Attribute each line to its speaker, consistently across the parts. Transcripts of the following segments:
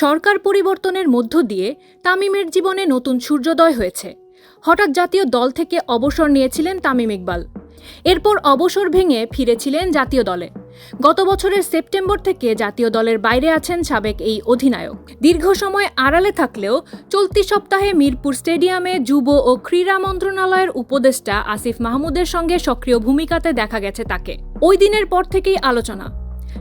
Speaker 1: সরকার পরিবর্তনের মধ্য দিয়ে তামিমের জীবনে নতুন সূর্যোদয় হয়েছে। হঠাৎ জাতীয় দল থেকে অবসর নিয়েছিলেন তামিম ইকবাল। এরপর অবসর ভেঙে ফিরেছিলেন জাতীয় দলে। গত বছরের সেপ্টেম্বর থেকে জাতীয় দলের বাইরে আছেন সাবেক এই অধিনায়ক। দীর্ঘ সময় আড়ালে থাকলেও চলতি সপ্তাহে মিরপুর স্টেডিয়ামে যুব ও ক্রীড়া মন্ত্রণালয়ের উপদেষ্টা আসিফ মাহমুদের সঙ্গে সক্রিয় ভূমিকাতে দেখা গেছে তাকে। ওই দিনের পর থেকেই আলোচনা।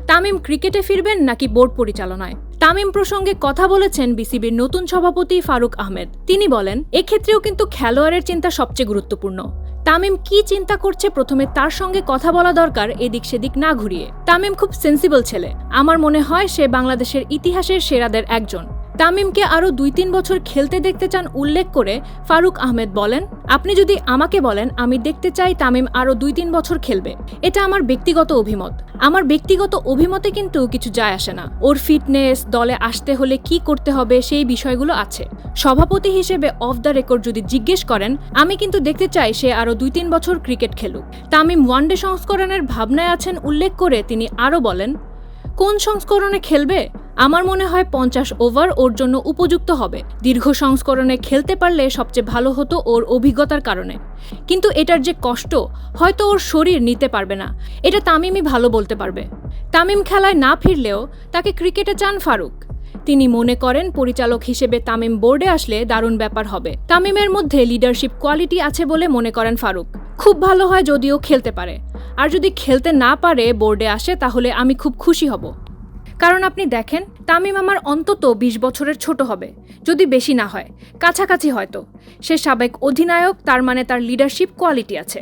Speaker 1: তামিম ক্রিকেটে ফিরবেন নাকি বোর্ড পরিচালনায়? তামিম প্রসঙ্গে কথা বলেছেন বিসিবির নতুন সভাপতি ফারুক আহমেদ। তিনি বলেন, এক্ষেত্রেও কিন্তু খেলোয়াড়ের চিন্তা সবচেয়ে গুরুত্বপূর্ণ। তামিম কি চিন্তা করছে প্রথমে তার সঙ্গে কথা বলা দরকার, এদিক সেদিক না ঘুরিয়ে? তামিম খুব সেন্সিবল ছেলে। আমার মনে হয় সে বাংলাদেশের ইতিহাসের সেরাদের একজন। তামিমকে আরও দুই তিন বছর খেলতে দেখতে চান উল্লেখ করে ফারুক আহমেদ বলেন, আপনি যদি আমাকে বলেন, আমি দেখতে চাই তামিম আরও দুই তিন বছর খেলবে। এটা আমার ব্যক্তিগত অভিমত। আমার ব্যক্তিগত অভিমতে কিন্তু কিছু যায় আসে না। ওর ফিটনেস, দলে আসতে হলে কি করতে হবে, সেই বিষয়গুলো আছে। সভাপতি হিসেবে অফ দ্য রেকর্ড যদি জিজ্ঞেস করেন, আমি কিন্তু দেখতে চাই সে আরও দুই তিন বছর ক্রিকেট খেলুক। তামিম ওয়ানডে সংস্করণের ভাবনায় আছেন উল্লেখ করে তিনি আরও বলেন, কোন সংস্করণে খেলবে? আমার মনে হয় পঞ্চাশ ওভার ওর জন্য উপযুক্ত হবে। দীর্ঘ সংস্করণে খেলতে পারলে সবচেয়ে ভালো হতো ওর অভিজ্ঞতার কারণে। কিন্তু এটার যে কষ্ট, হয়তো ওর শরীর নিতে পারবে না। এটা তামিমই ভালো বলতে পারবে। তামিম খেলায় না ফিরলেও তাকে ক্রিকেটে চান ফারুক। তিনি মনে করেন পরিচালক হিসেবে তামিম বোর্ডে আসলে দারুণ ব্যাপার হবে। তামিমের মধ্যে লিডারশিপ কোয়ালিটি আছে বলে মনে করেন ফারুক। খুব ভালো হয় যদিও খেলতে পারে। আর যদি খেলতে না পারে বোর্ডে আসে, তাহলে আমি খুব খুশি হব। কারণ আপনি দেখেন, তামিম আমার অন্তত বিশ বছরের ছোট হবে, যদি বেশি না হয়। কাছাকাছি হয়তো। সে সাবেক অধিনায়ক, তার মানে তার লিডারশিপ কোয়ালিটি আছে।